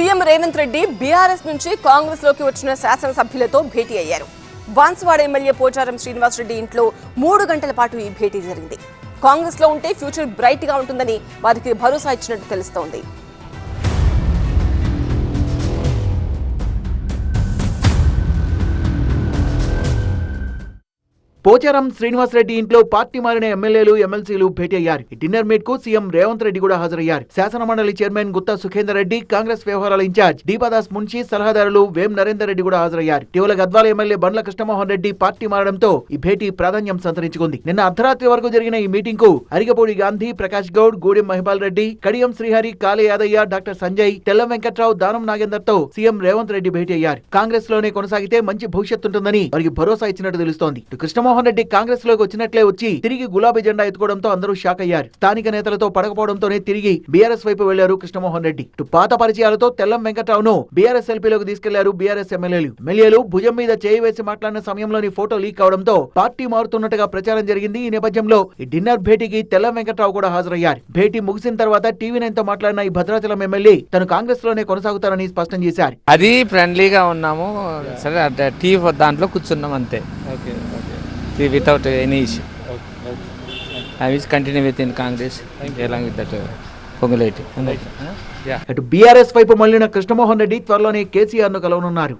CM Revanth Reddy BRS నుంచి కాంగ్రెస్లోకి వచ్చిన శాసనసభ్యులతో భేటీ అయ్యారు. బాన్స్వాడ ఎమ్మెల్యే పోచారం శ్రీనివాస్ రెడ్డి ఇంట్లో మూడు గంటల పాటు ఈ భేటీ జరిగింది. కాంగ్రెస్లో ఉంటే ఫ్యూచర్ బ్రైట్గా ఉంటుందని వారికి భరోసా ఇచ్చినట్టు తెలుస్తోంది. పోచారం శ్రీనివాసరెడ్డి ఇంట్లో పార్టీ మారిన ఎమ్మెల్యేలు ఎమ్మెల్సీలు భేటీ అయ్యారు. డిన్నర్ మీట్కు సీఎం రేవంత్ రెడ్డి కూడా హాజరయ్యారు. శాసన మండలి చైర్మన్ గుత్తా సుఖేందర్ రెడ్డి కాంగ్రెస్ వ్యవహారాల ఇన్ఛార్జ్ దీపాదాస్ మున్షి సలహాదారులు వేం నరేందర్ రెడ్డి కూడా హాజరయ్యారు. ఇటీవల గద్వాల ఎమ్మెల్యే బండ్ల కృష్ణమోహన్ రెడ్డి పార్టీ మారడంతో ఈ భేటీ ప్రాధాన్యం సంతరించుకుంది. నిన్న అర్ధరాత్రి వరకు జరిగిన ఈ మీటింగ్కు అరిగపూడి గాంధీ ప్రకాష్ గౌడ్ గూడెం మహిపాల్ రెడ్డి కడియం శ్రీహరి కాళే యాదయ్య డాక్టర్ సంజయ్ తెల్లం వెంకట్రావు దానం నాగేందర్తో సీఎం రేవంత్ రెడ్డి భేటీ అయ్యారు. కాంగ్రెస్లోనే కొనసాగితే మంచి భవిష్యత్తు ఉంటుందని వారికి భరోసా ఇచ్చినట్టు తెలుస్తోంది. ఇటు జగన్మోహన్ రెడ్డి కాంగ్రెస్లోకి వచ్చినట్లే వచ్చి తిరిగి గులాబీ జెండా ఎత్తుకోవడంతో అందరూ షాక్ అయ్యారు. స్థానిక నేతలతో పడకపోవడంతోనే తిరిగి బీఆర్ఎస్ వైపు వెళ్ళారు కృష్ణమోహన్ రెడ్డి. పాత పరిచయాలతో తెల్లం వెంకట్రావును బీఆర్ఎస్ ఎల్పీలోకి తీసుకెళ్ళారు బీఆర్ఎస్ ఎమ్మెల్యేలు. ఎమ్మెల్యేలు భుజం మీద చేయి వేసి మాట్లాడిన సమయంలోని ఫోటో లీక్ అవడంతో పార్టీ మారుతున్నట్టుగా ప్రచారం జరిగింది. ఈ నేపథ్యంలో ఈ డిన్నర్ భేటీకి తెల్లం వెంకట్రావు కూడా హాజరయ్యారు. భేటీ ముగిసిన తర్వాత టీవీ నైన్తో మాట్లాడిన ఈ భద్రాచలం ఎమ్మెల్యే తను కాంగ్రెస్లోనే కొనసాగుతారని స్పష్టం చేశారు. అది ఫ్రెండ్లీగా ఉన్నాము. సరే టీ దాంట్లో కూర్చున్నాం అంతే. Tea without any issue okay okay I will continue with in Congress along with that Ponguleti yeah అటు బీఆర్ఎస్ వైపు మళ్ళిన కృష్ణమోహన్ రెడ్డి త్వరలోనే కేసీఆర్ను కలవనున్నారు.